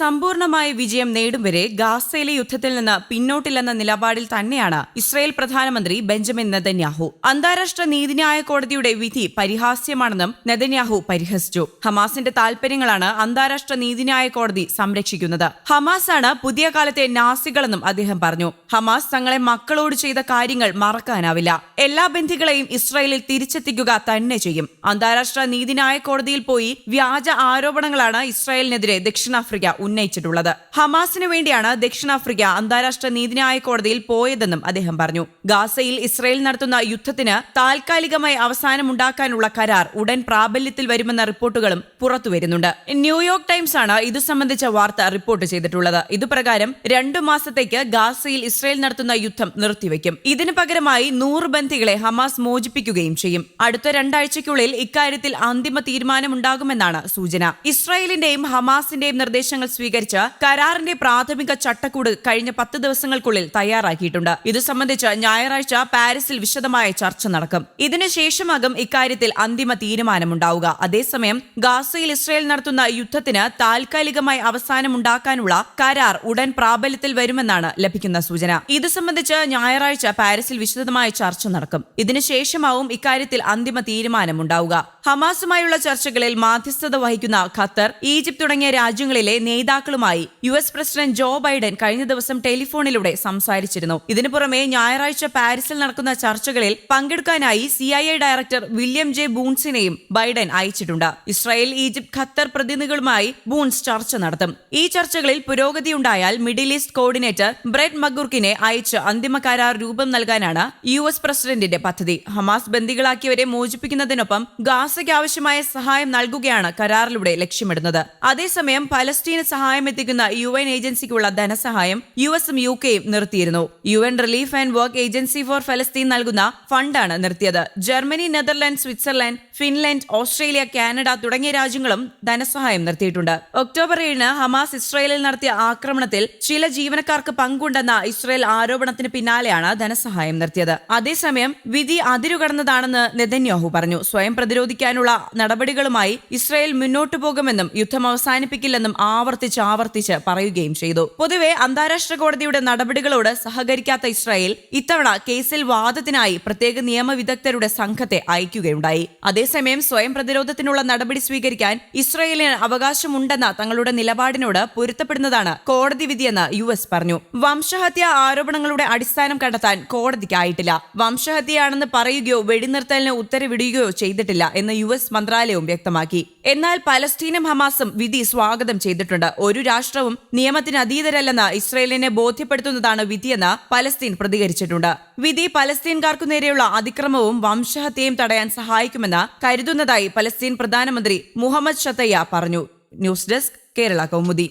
സമ്പൂർണമായ വിജയം നേടും വരെ ഗാസയിലെ യുദ്ധത്തിൽ നിന്ന് പിന്നോട്ടില്ലെന്ന നിലപാടിൽ തന്നെയാണ് ഇസ്രായേൽ പ്രധാനമന്ത്രി ബെഞ്ചമിൻ നെതന്യാഹു. അന്താരാഷ്ട്ര നീതിന്യായ കോടതിയുടെ വിധി പരിഹാസ്യമാണെന്നും നെതന്യാഹു പരിഹസിച്ചു. ഹമാസിന്റെ താൽപര്യങ്ങളാണ് അന്താരാഷ്ട്ര നീതിന്യായ കോടതി സംരക്ഷിക്കുന്നത്. ഹമാസാണ് പുതിയ കാലത്തെ നാസികളെന്നും അദ്ദേഹം പറഞ്ഞു. ഹമാസ് തങ്ങളെ മക്കളോട് ചെയ്ത കാര്യങ്ങൾ മറക്കാനാവില്ല. എല്ലാ ബന്ധികളെയും ഇസ്രായേലിൽ തിരിച്ചെത്തിക്കുക തന്നെ ചെയ്യും. അന്താരാഷ്ട്ര നീതിന്യായ കോടതിയിൽ പോയി വ്യാജ ആരോപണങ്ങളാണ് ഇസ്രായേലിനെതിരെ ദക്ഷിണാഫ്രിക്ക ഉന്നയിച്ചിട്ടുള്ളത്. ഹമാസിനു വേണ്ടിയാണ് ദക്ഷിണാഫ്രിക്ക അന്താരാഷ്ട്ര നീതിന്യായ കോടതിയിൽ പോയതെന്നും അദ്ദേഹം പറഞ്ഞു. ഗാസയിൽ ഇസ്രയേൽ നടത്തുന്ന യുദ്ധത്തിന് താൽക്കാലികമായി അവസാനമുണ്ടാക്കാനുള്ള കരാർ ഉടൻ പ്രാബല്യത്തിൽ വരുമെന്ന റിപ്പോർട്ടുകളും പുറത്തുവരുന്നുണ്ട്. ന്യൂയോർക്ക് ടൈംസ് ആണ് ഇതു സംബന്ധിച്ച വാർത്ത റിപ്പോർട്ട് ചെയ്തിട്ടുള്ളത്. ഇതുപ്രകാരം രണ്ടു മാസത്തേക്ക് ഗാസയിൽ ഇസ്രയേൽ നടത്തുന്ന യുദ്ധം നിർത്തിവെക്കും. ഇതിനു പകരമായി നൂറ് ബന്ധികളെ ഹമാസ് മോചിപ്പിക്കുകയും ചെയ്യും. അടുത്ത രണ്ടാഴ്ചയ്ക്കുള്ളിൽ ഇക്കാര്യത്തിൽ അന്തിമ തീരുമാനമുണ്ടാകുമെന്നാണ് സൂചന. ഇസ്രായേലിന്റെയും ഹമാസിന്റെയും നിർദ്ദേശങ്ങൾ സ്വീകരിച്ച് കരാറിന്റെ പ്രാഥമിക ചട്ടക്കൂട് കഴിഞ്ഞ പത്ത് ദിവസങ്ങൾക്കുള്ളിൽ തയ്യാറാക്കിയിട്ടുണ്ട്. ഇത് സംബന്ധിച്ച് ഞായറാഴ്ച പാരീസിൽ വിശദമായ ചർച്ച നടക്കും. ഇതിനുശേഷമാകും ഇക്കാര്യത്തിൽ അന്തിമ തീരുമാനമുണ്ടാവുക. അതേസമയം ഗാസയിൽ ഇസ്രയേൽ നടത്തുന്ന യുദ്ധത്തിന് താൽക്കാലികമായി അവസാനമുണ്ടാക്കാനുള്ള കരാർ ഉടൻ പ്രാബല്യത്തിൽ വരുമെന്നാണ് ലഭിക്കുന്ന സൂചന. ഇത് സംബന്ധിച്ച് ഞായറാഴ്ച പാരീസിൽ വിശദമായ ചർച്ച നടക്കും. ഇതിനുശേഷമാവും ഇക്കാര്യത്തിൽ അന്തിമ തീരുമാനമുണ്ടാവുക. ഹമാസുമായുള്ള ചർച്ചകളിൽ മാധ്യസ്ഥത വഹിക്കുന്ന ഖത്തർ ഈജിപ്ത് തുടങ്ങിയ രാജ്യങ്ങളിലെ നേതാക്കളുമായി U S president Joe Biden കഴിഞ്ഞ ദിവസം ടെലിഫോണിലൂടെ സംസാരിച്ചിരുന്നു. ഇതിനു പുറമെ ഞായറാഴ്ച പാരീസിൽ നടക്കുന്ന ചർച്ചകളിൽ പങ്കെടുക്കാനായി C I director William J ബൂൺസിനെയും Biden അയച്ചിട്ടുണ്ട്. ഇസ്രായേൽ ഈജിപ്ത് ഖത്തർ പ്രതിനിധികളുമായി ബൂൺസ് ചർച്ച നടത്തും. ഈ ചർച്ചകളിൽ പുരോഗതിയുണ്ടായാൽ മിഡിൽ ഈസ്റ്റ് കോർഡിനേറ്റർ ബ്രെഡ് മഗുർക്കിനെ അയച്ച് അന്തിമ കരാർ രൂപം നൽകാനാണ് യു എസ് പ്രസിഡന്റിന്റെ പദ്ധതി. ഹമാസ് ബന്ദികളാക്കിയവരെ മോചിപ്പിക്കുന്നതിനൊപ്പം ഗാസയ്ക്ക് ആവശ്യമായ സഹായം നൽകുകയാണ് കരാറിലൂടെ ലക്ഷ്യമിടുന്നത്. അതേസമയം പലസ്തീന് സഹായം എത്തിക്കുന്ന യു എൻ ഏജൻസിക്കുള്ള ധനസഹായം യു എസും യു കെയും നിർത്തിയിരുന്നു. U N relief and work agency for ഫലസ്തീൻ നൽകുന്ന ഫണ്ടാണ് നിർത്തിയത്. Germany Netherland Switzerland Finland Australia Canada തുടങ്ങിയ രാജ്യങ്ങളും ധനസഹായം നിർത്തിയിട്ടുണ്ട്. ഒക്ടോബർ ഏഴിന് ഹമാസ് ഇസ്രായേലിൽ നടത്തിയ ആക്രമണത്തിൽ ചില ജീവനക്കാർക്ക് പങ്കുണ്ടെന്ന ഇസ്രായേൽ ആരോപണത്തിന് പിന്നാലെയാണ് ധനസഹായം നിർത്തിയത്. അതേസമയം വിധി അതിരുകടന്നതാണെന്ന് നെതന്യാഹു പറഞ്ഞു. സ്വയം പ്രതിരോധിക്കാനുള്ള നടപടികളുമായി ഇസ്രായേൽ മുന്നോട്ടു പോകുമെന്നും യുദ്ധം അവസാനിപ്പിക്കില്ലെന്നും ആവർത്തിച്ച് ആവർത്തിച്ച് പറയുകയും ചെയ്തു. പൊതുവെ അന്താരാഷ്ട്ര കോടതിയുടെ നടപടികളോട് സഹകരിക്കാത്ത ഇസ്രായേൽ ഇത്തവണ കേസിൽ വാദത്തിനായി പ്രത്യേക നിയമവിദഗ്ധരുടെ സംഘത്തെ അയക്കുകയുണ്ടായി. അതേസമയം സ്വയം പ്രതിരോധത്തിനുള്ള നടപടി സ്വീകരിക്കാൻ ഇസ്രയേലിന് അവകാശമുണ്ടെന്ന തങ്ങളുടെ നിലപാടിനോട് പൊരുത്തപ്പെടുന്നതാണ് കോടതി വിധിയെന്ന് യു എസ് പറഞ്ഞു. വംശഹത്യ ആരോപണങ്ങളുടെ അടിസ്ഥാനം കണ്ടെത്താൻ കോടതിക്കായിട്ടില്ല. വംശഹത്യയാണെന്ന് പറയുകയോ വെടിനിർത്തലിന് ഉത്തരവിടുകയോ ചെയ്തിട്ടില്ല എന്ന് യു എസ് മന്ത്രാലയവും വ്യക്തമാക്കി. എന്നാൽ പലസ്തീനും ഹമാസും വിധി സ്വാഗതം ചെയ്തിട്ടുണ്ട്. ഒരു രാഷ്ട്രവും നിയമത്തിന് അതീതരല്ലെന്ന് ഇസ്രയേലിനെ ബോധ്യപ്പെടുത്തുന്നതാണ് വിധിയെന്ന് പലസ്തീൻ പ്രതികരിച്ചിട്ടുണ്ട്. വിധി പലസ്തീൻകാർക്കു നേരെയുള്ള അതിക്രമവും വംശഹത്യയും തടയാൻ സഹായിക്കുമെന്ന് കരുതുന്നതായി പലസ്തീൻ പ്രധാനമന്ത്രി മുഹമ്മദ് ഷത്തയ്യ പറഞ്ഞു. News desk Kerala Kaumudi.